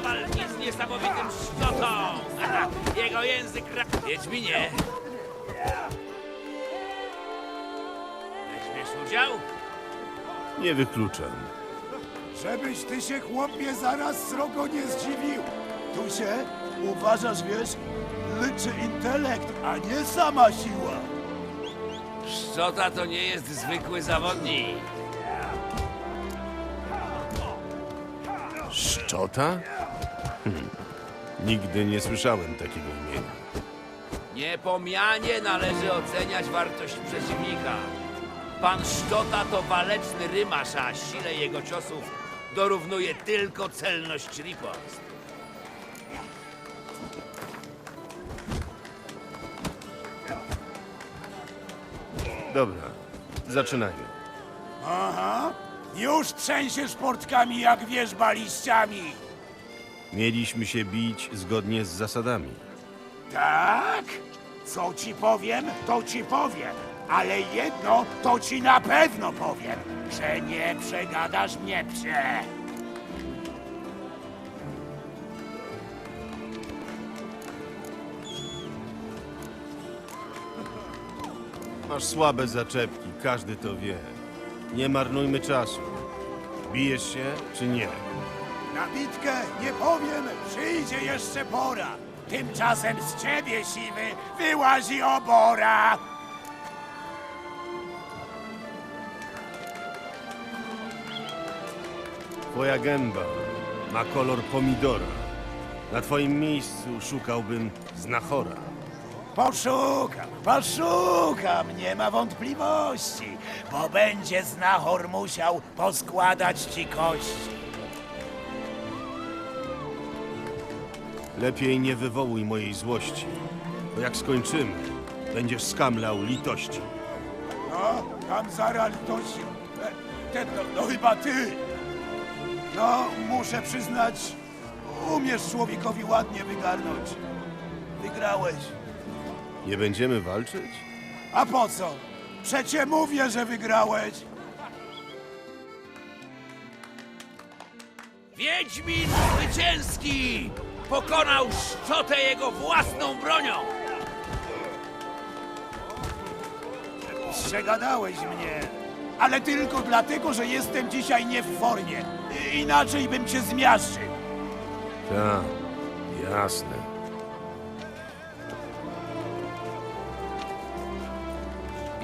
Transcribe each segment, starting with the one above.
walki z niesamowitym szczotą. Aha, Jego język ra... Wiedźminie. Weźmiesz udział? Nie wykluczam. Żebyś ty się, chłopie, zaraz srogo nie zdziwił. Tu się, uważasz, wiesz, liczy intelekt, a nie sama siła. Szczota to nie jest zwykły zawodnik. Szczota? Hm. Nigdy nie słyszałem takiego imienia. Niepomianie należy oceniać wartość przeciwnika. Pan Szczota to waleczny rymarz, a sile jego ciosów dorównuje tylko celność ripost. Dobra, zaczynajmy. Aha, już trzęsiesz portkami jak wierzba liściami. Mieliśmy się bić zgodnie z zasadami. Tak? Co ci powiem, to ci powiem. Ale jedno to ci na pewno powiem, że nie przegadasz mnie, psie. Masz słabe zaczepki, każdy to wie. Nie marnujmy czasu. Bijesz się czy nie? Na bitkę nie powiem, przyjdzie jeszcze pora. Tymczasem z ciebie, siwy, wyłazi obora. Twoja gęba ma kolor pomidora. Na twoim miejscu szukałbym znachora. Poszukam, poszukam, nie ma wątpliwości, bo będzie znachor musiał poskładać ci kości. Lepiej nie wywołuj mojej złości, bo jak skończymy, będziesz skamlał litości. No, tam zaraz litości. E, Ten, no, no chyba ty. No, muszę przyznać, umiesz człowiekowi ładnie wygarnąć. Wygrałeś. Nie będziemy walczyć? A po co? Przecie mówię, że wygrałeś. Wiedźmin zwycięski! Pokonał Szczotę jego własną bronią! Przegadałeś mnie. Ale tylko dlatego, że jestem dzisiaj nie w formie. Inaczej bym cię zmiażdżył. Tak, jasne.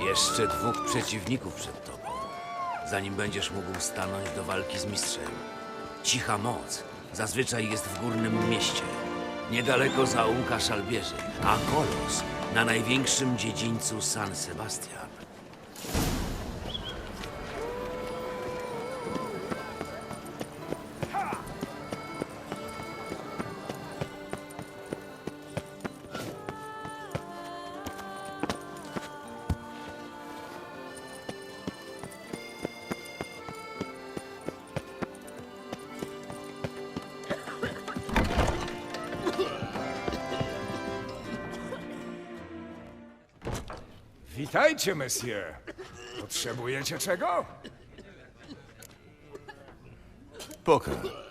Jeszcze dwóch przeciwników przed tobą, zanim będziesz mógł stanąć do walki z mistrzem. Cicha moc zazwyczaj jest w górnym mieście, niedaleko zaułka szalbierzy, a kolos na największym dziedzińcu San Sebastian. Witajcie, monsieur. Potrzebujecie czego? Pokaż.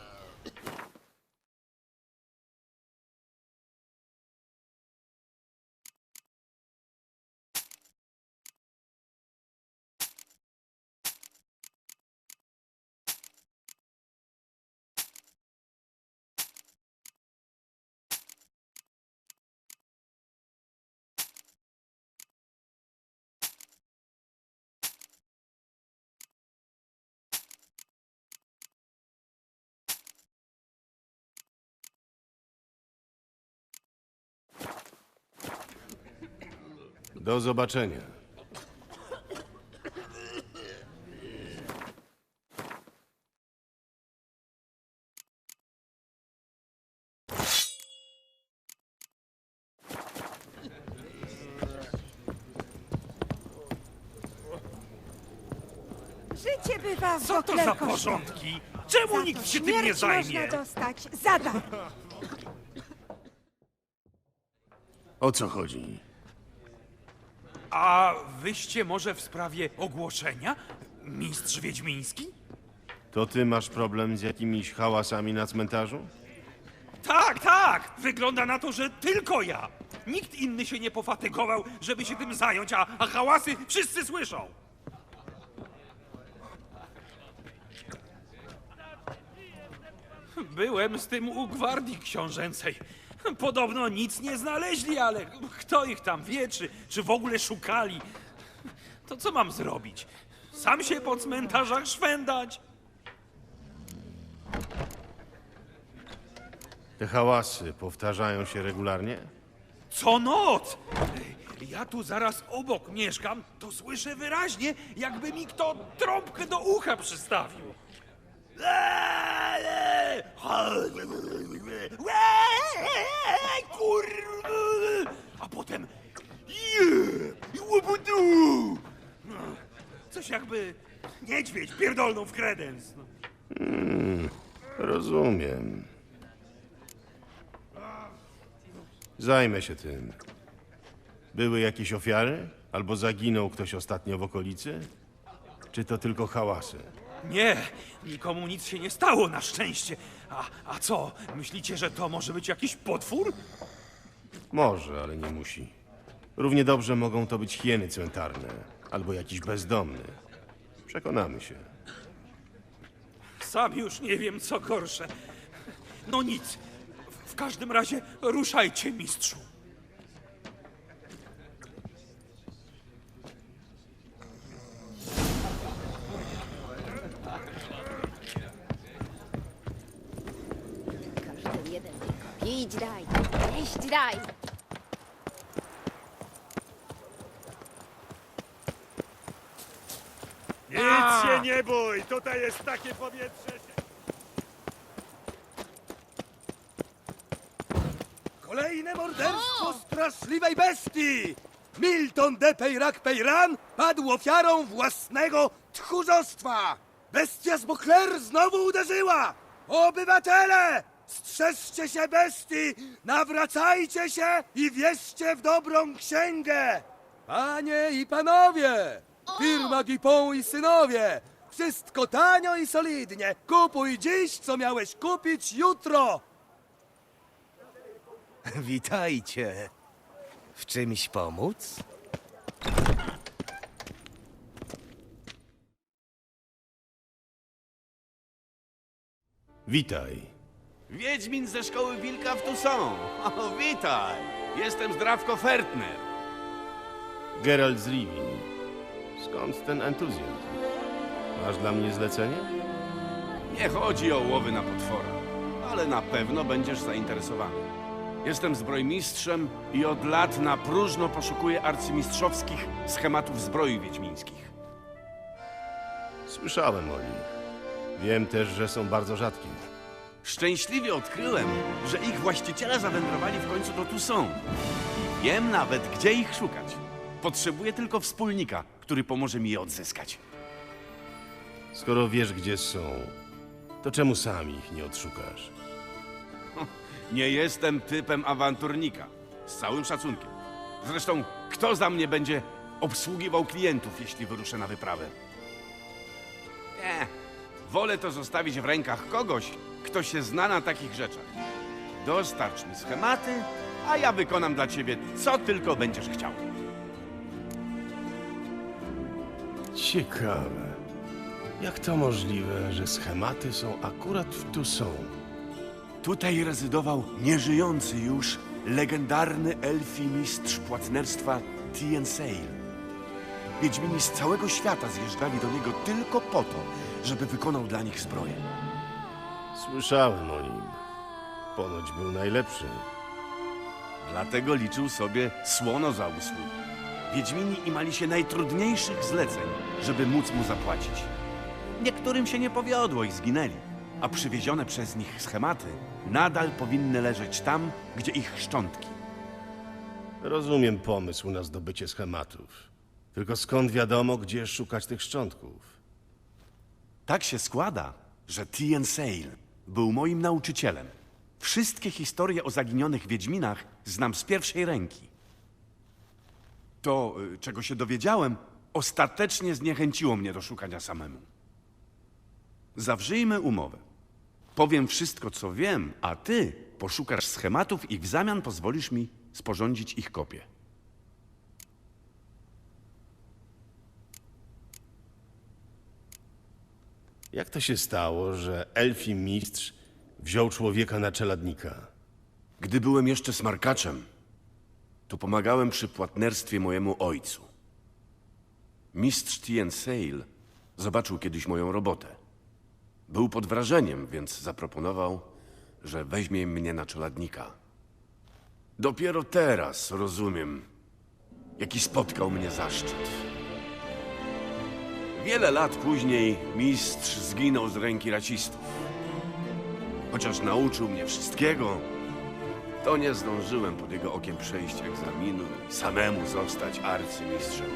Do zobaczenia. Życie bywa w Co to za porządki? Czemu Za nikt się tym nie zajmie? można dostać za darmo. O co chodzi? A wyście może w sprawie ogłoszenia? Mistrz Wiedźmiński? To ty masz problem z jakimiś hałasami na cmentarzu? Tak, tak! Wygląda na to, że tylko ja. Nikt inny się nie pofatygował, żeby się tym zająć, a, a hałasy wszyscy słyszą. Byłem z tym u gwardii książęcej. Podobno nic nie znaleźli, ale kto ich tam wie, czy, czy w ogóle szukali? To co mam zrobić? Sam się po cmentarzach szwendać? Te hałasy powtarzają się regularnie? Co noc! Ja tu zaraz obok mieszkam, to słyszę wyraźnie, jakby mi kto trąbkę do ucha przystawił. Kurwa! A potem... Je! Coś jakby niedźwiedź pierdolną w kredens. No. Rozumiem. Zajmę się tym. Były jakieś ofiary? Albo zaginął ktoś ostatnio w okolicy? Czy to tylko hałasy? Nie, nikomu nic się nie stało na szczęście. A, a co, myślicie, że to może być jakiś potwór? Może, ale nie musi. Równie dobrze mogą to być hieny cmentarne, albo jakiś bezdomny. Przekonamy się. Sam już nie wiem, co gorsze. No nic. W- W każdym razie ruszajcie, mistrzu. Każdy jeden tylko pić daj, jeść daj. Nic się nie bój, tutaj jest takie powietrze. Kolejne morderstwo straszliwej bestii! Milton de Peyrac Peyran padł ofiarą własnego tchórzostwa! Bestia z Bokler znowu uderzyła! Obywatele! Strzeżcie się bestii! Nawracajcie się i wierzcie w dobrą księgę! Panie i panowie! Firma Dupont i synowie! Wszystko tanio i solidnie! Kupuj dziś, co miałeś kupić jutro! Witajcie. W czymś pomóc? Witaj. Wiedźmin ze szkoły Wilka w Toussaint. O, witaj! Jestem Zdrawko Fertner. Geralt z Rivii. Skąd ten entuzjazm? Masz dla mnie zlecenie? Nie chodzi o łowy na potwora, ale na pewno będziesz zainteresowany. Jestem zbrojmistrzem i od lat na próżno poszukuję arcymistrzowskich schematów zbroi wiedźmińskich. Słyszałem o nich. Wiem też, że są bardzo rzadkie. Szczęśliwie odkryłem, że ich właściciele zawędrowali w końcu do Toussaint. I wiem nawet, gdzie ich szukać. Potrzebuję tylko wspólnika, który pomoże mi je odzyskać. Skoro wiesz, gdzie są, to czemu sam ich nie odszukasz? Nie jestem typem awanturnika. Z całym szacunkiem. Zresztą, kto za mnie będzie obsługiwał klientów, jeśli wyruszę na wyprawę? Nie. Wolę to zostawić w rękach kogoś, kto się zna na takich rzeczach. Dostarcz mi schematy, a ja wykonam dla ciebie, co tylko będziesz chciał. Ciekawe. Jak to możliwe, że schematy są akurat w tu są? Tutaj rezydował nieżyjący już legendarny elfi mistrz płatnerstwa Tien Sale. Wiedźmini z całego świata zjeżdżali do niego tylko po to, żeby wykonał dla nich zbroję. Słyszałem o nim. Ponoć był najlepszy. Dlatego liczył sobie słono za usługi. Wiedźmini imali się najtrudniejszych zleceń, żeby móc mu zapłacić. Niektórym się nie powiodło i zginęli, a przywiezione przez nich schematy nadal powinny leżeć tam, gdzie ich szczątki. Rozumiem pomysł na zdobycie schematów. Tylko skąd wiadomo, gdzie szukać tych szczątków? Tak się składa, że Tien Sale był moim nauczycielem. Wszystkie historie o zaginionych Wiedźminach znam z pierwszej ręki. To, y, czego się dowiedziałem, ostatecznie zniechęciło mnie do szukania samemu. Zawrzyjmy umowę. Powiem wszystko, co wiem, a ty poszukasz schematów i w zamian pozwolisz mi sporządzić ich kopię. Jak to się stało, że elfi mistrz wziął człowieka na czeladnika? Gdy byłem jeszcze smarkaczem, to pomagałem przy płatnerstwie mojemu ojcu. Mistrz Tien Sale zobaczył kiedyś moją robotę. Był pod wrażeniem, więc zaproponował, że weźmie mnie na czeladnika. Dopiero teraz rozumiem, jaki spotkał mnie zaszczyt. Wiele lat później mistrz zginął z ręki racistów. Chociaż nauczył mnie wszystkiego, to nie zdążyłem pod jego okiem przejść egzaminu i samemu zostać arcymistrzem.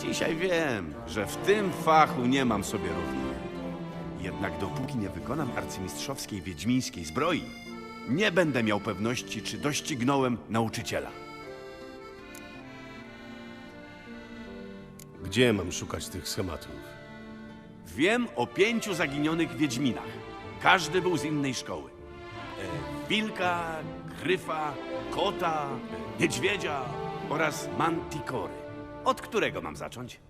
Dzisiaj wiem, że w tym fachu nie mam sobie równych. Jednak dopóki nie wykonam arcymistrzowskiej wiedźmińskiej zbroi, nie będę miał pewności, czy doścignąłem nauczyciela. Gdzie mam szukać tych schematów? Wiem o pięciu zaginionych wiedźminach. Każdy był z innej szkoły. E, wilka, gryfa, kota, niedźwiedzia oraz mantikory. Od którego mam zacząć?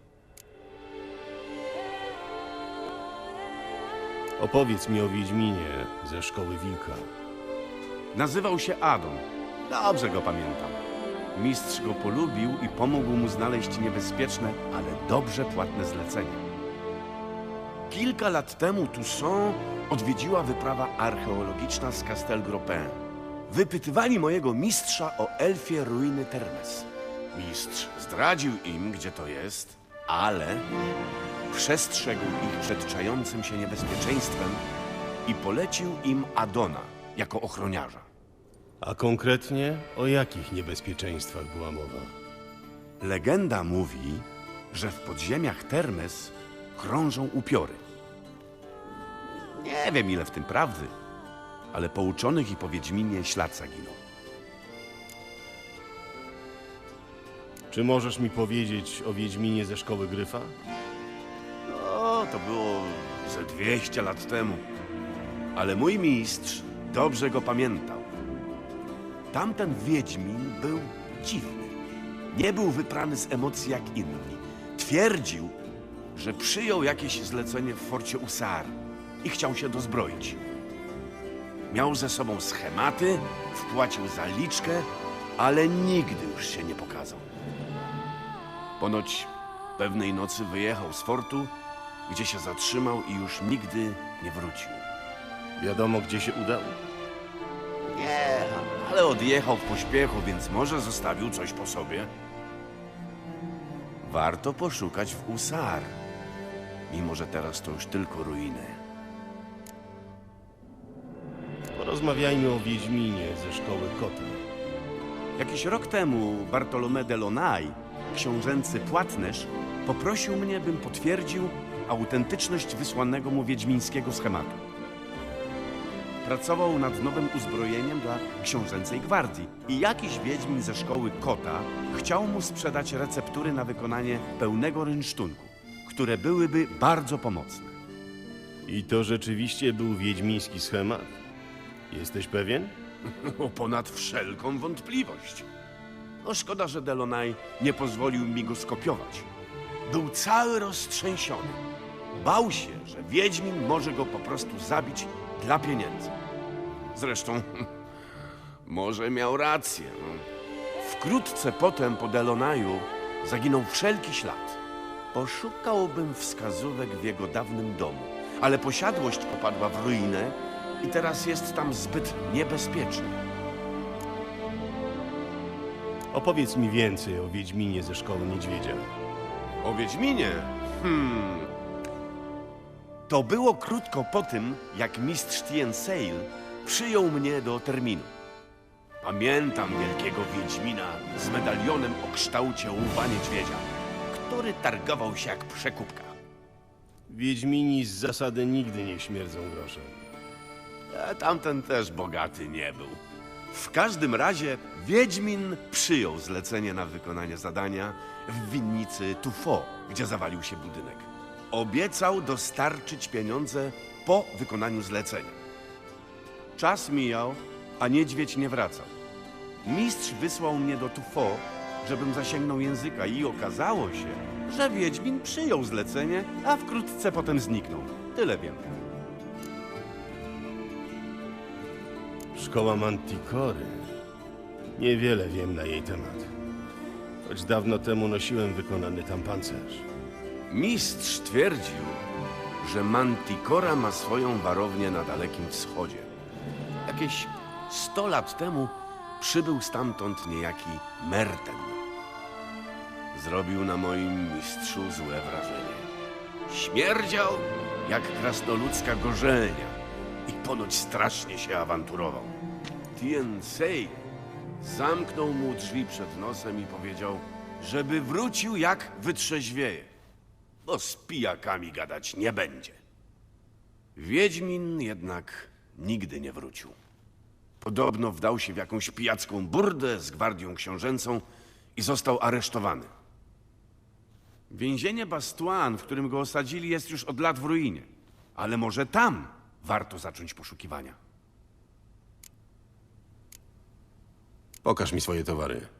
Opowiedz mi o Wiedźminie ze szkoły Wilka. Nazywał się Adon. Dobrze go pamiętam. Mistrz go polubił i pomógł mu znaleźć niebezpieczne, ale dobrze płatne zlecenie. Kilka lat temu Toussaint odwiedziła wyprawa archeologiczna z Castel Gropin. Wypytywali mojego mistrza o elfie ruiny Termes. Mistrz zdradził im, gdzie to jest, ale przestrzegł ich przed czającym się niebezpieczeństwem i polecił im Adona jako ochroniarza. A konkretnie o jakich niebezpieczeństwach była mowa? Legenda mówi, że w podziemiach Termes krążą upiory. Nie wiem, ile w tym prawdy, ale pouczonych i po Wiedźminie ślad zaginął. Czy możesz mi powiedzieć o Wiedźminie ze szkoły Gryfa? No, to było ze 200 lat temu. Ale mój mistrz dobrze go pamiętał. Tamten Wiedźmin był dziwny. Nie był wyprany z emocji jak inni. Twierdził, że przyjął jakieś zlecenie w forcie Usar i chciał się dozbroić. Miał ze sobą schematy, wpłacił zaliczkę, ale nigdy już się nie pokazał. Ponoć pewnej nocy wyjechał z fortu, gdzie się zatrzymał i już nigdy nie wrócił. Wiadomo, gdzie się udał? Nie, ale odjechał w pośpiechu, więc może zostawił coś po sobie. Warto poszukać w Usar, mimo że teraz to już tylko ruiny. Porozmawiajmy o Wiedźminie ze szkoły Kota. Jakiś rok temu Bartolomé de Lonay, książęcy płatnerz, poprosił mnie, bym potwierdził autentyczność wysłanego mu wiedźmińskiego schematu. Pracował nad nowym uzbrojeniem dla książęcej gwardii i jakiś wiedźmin ze szkoły Kota chciał mu sprzedać receptury na wykonanie pełnego rynsztunku, które byłyby bardzo pomocne. I to rzeczywiście był wiedźmiński schemat? Jesteś pewien? O, ponad wszelką wątpliwość. No szkoda, że Delonaj nie pozwolił mi go skopiować. Był cały roztrzęsiony. Bał się, że Wiedźmin może go po prostu zabić dla pieniędzy. Zresztą, może miał rację. No. Wkrótce potem po Delonaju zaginął wszelki ślad. Poszukałbym wskazówek w jego dawnym domu, ale posiadłość popadła w ruinę i teraz jest tam zbyt niebezpiecznie. Opowiedz mi więcej o Wiedźminie ze szkoły Niedźwiedzia. O Wiedźminie? Hmm. To było krótko po tym, jak mistrz Tien Sale przyjął mnie do terminu. Pamiętam wielkiego Wiedźmina z medalionem o kształcie łba niedźwiedzia, który targował się jak przekupka. Wiedźmini z zasady nigdy nie śmierdzą groszem. A tamten też bogaty nie był. W każdym razie Wiedźmin przyjął zlecenie na wykonanie zadania w winnicy Tufo, gdzie zawalił się budynek. Obiecał dostarczyć pieniądze po wykonaniu zlecenia. Czas mijał, a niedźwiedź nie wracał. Mistrz wysłał mnie do Tufo, żebym zasięgnął języka i okazało się, że Wiedźmin przyjął zlecenie, a wkrótce potem zniknął. Tyle wiem. Szkoła Manticory. Niewiele wiem na jej temat. Choć dawno temu nosiłem wykonany tam pancerz. Mistrz twierdził, że Manticora ma swoją warownię na Dalekim Wschodzie. Jakieś 100 lat temu przybył stamtąd niejaki Merten. Zrobił na moim mistrzu złe wrażenie. Śmierdział jak krasnoludzka gorzelnia i ponoć strasznie się awanturował. Tien zamknął mu drzwi przed nosem i powiedział, żeby wrócił jak wytrzeźwieje bo z pijakami gadać nie będzie. Wiedźmin jednak nigdy nie wrócił. Podobno wdał się w jakąś pijacką burdę z gwardią książęcą i został aresztowany. Więzienie Bastuan, w którym go osadzili, jest już od lat w ruinie. Ale może tam warto zacząć poszukiwania. Pokaż mi swoje towary.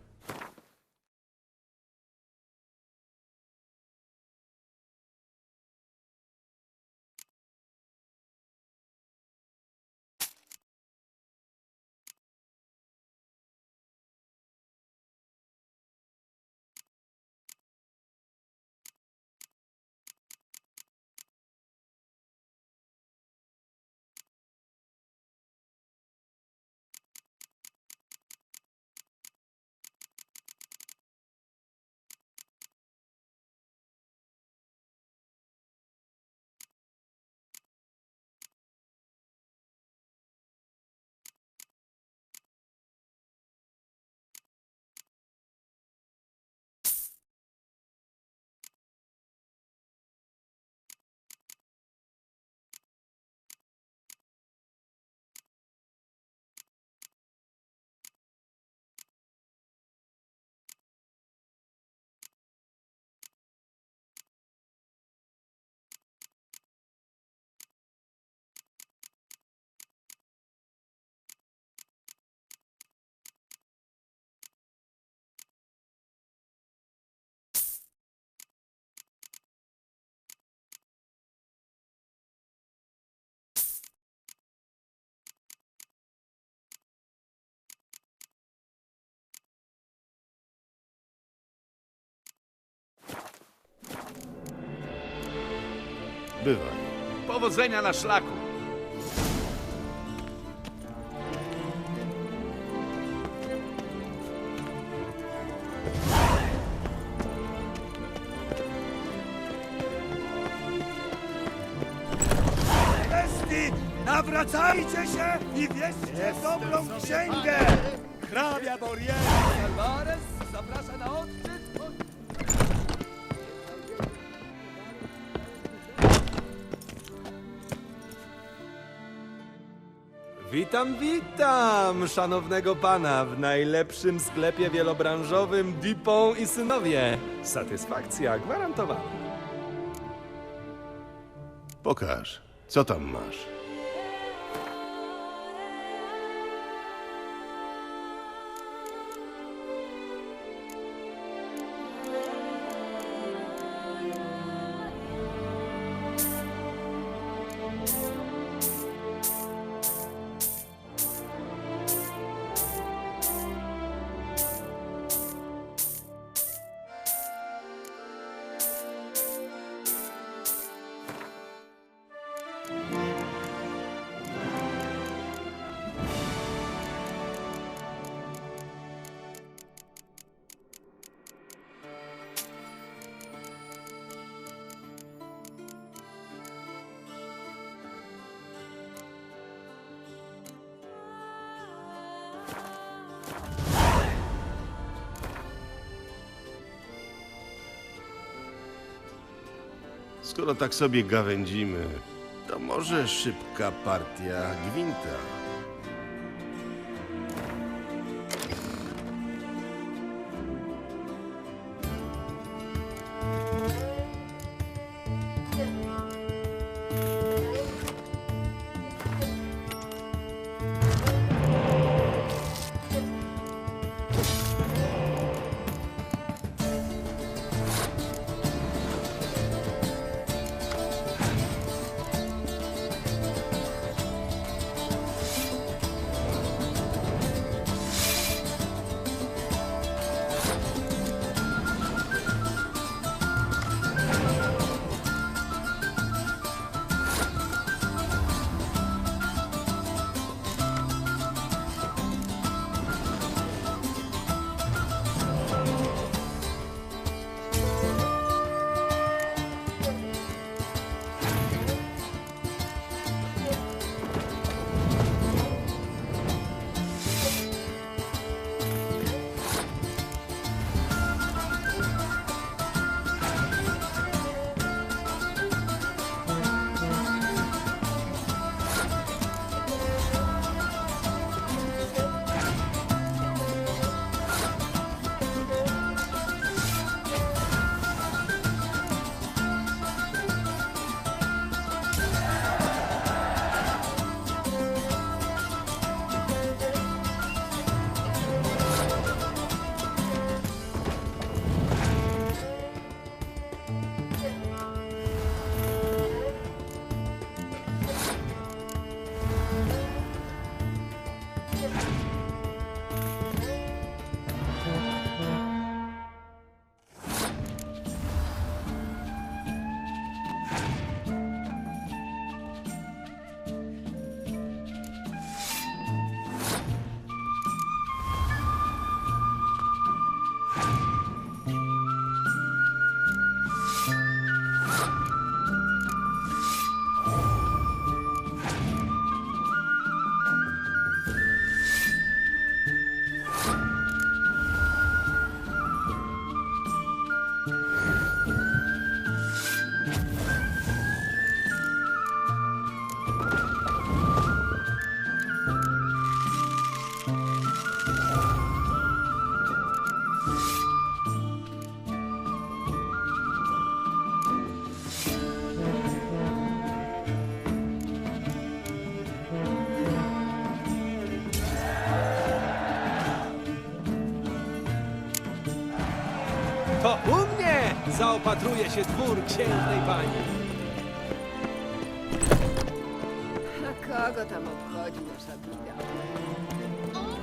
Bywaj. Powodzenia na szlaku! Bestii, nawracajcie się i wierzcie w dobrą księgę! Hrabia Borien Alvarez zaprasza na odczyt. Witam, witam szanownego pana w najlepszym sklepie wielobranżowym Dupont i Synowie. Satysfakcja gwarantowana. Pokaż, co tam masz. Skoro tak sobie gawędzimy, to może szybka partia gwinta. Zaopatruje się dwór księżnej pani. A kogo tam obchodzi nasza bida?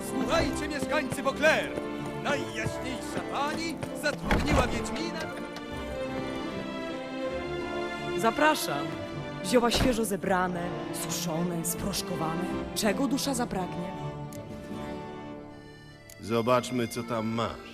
Słuchajcie, mieszkańcy Beauclair! Najjaśniejsza pani zatrudniła Wiedźmina Zapraszam. Zioła świeżo zebrane, suszone, sproszkowane. Czego dusza zapragnie? Zobaczmy, co tam masz.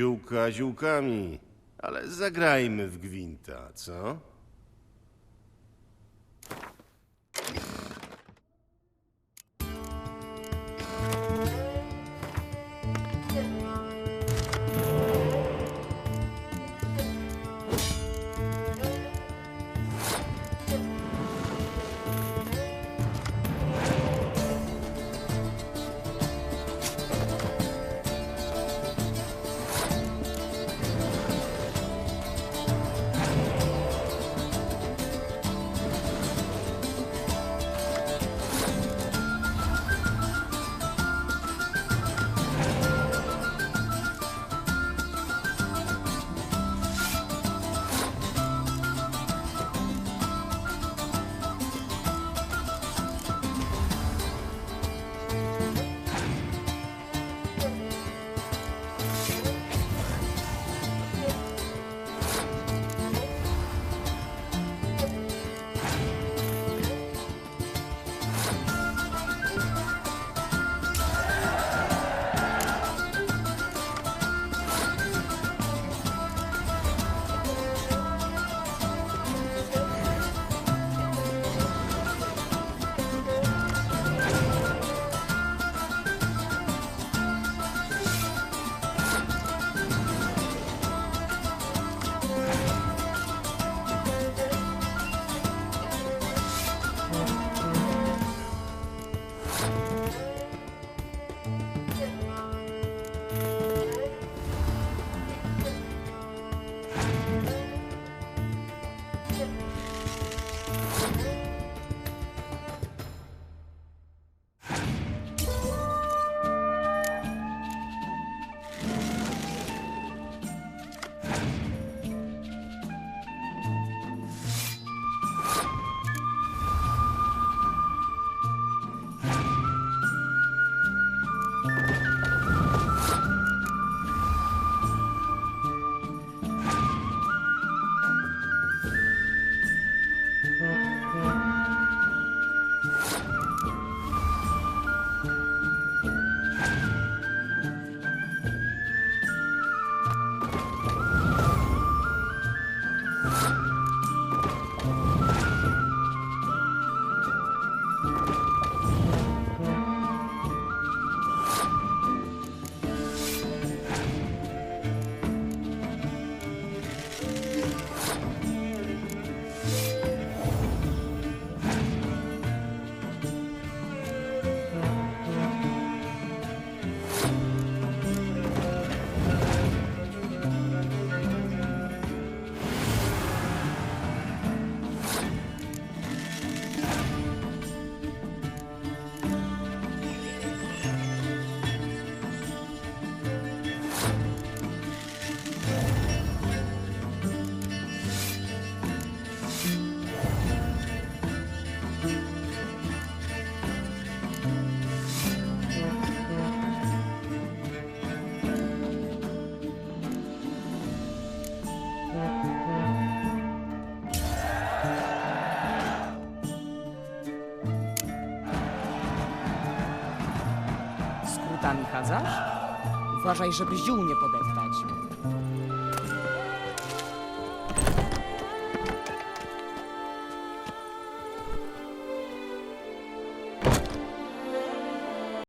Ziółka ziółkami, ale zagrajmy w gwinta, co? Chadzasz? Uważaj, żeby ziół nie podeptać.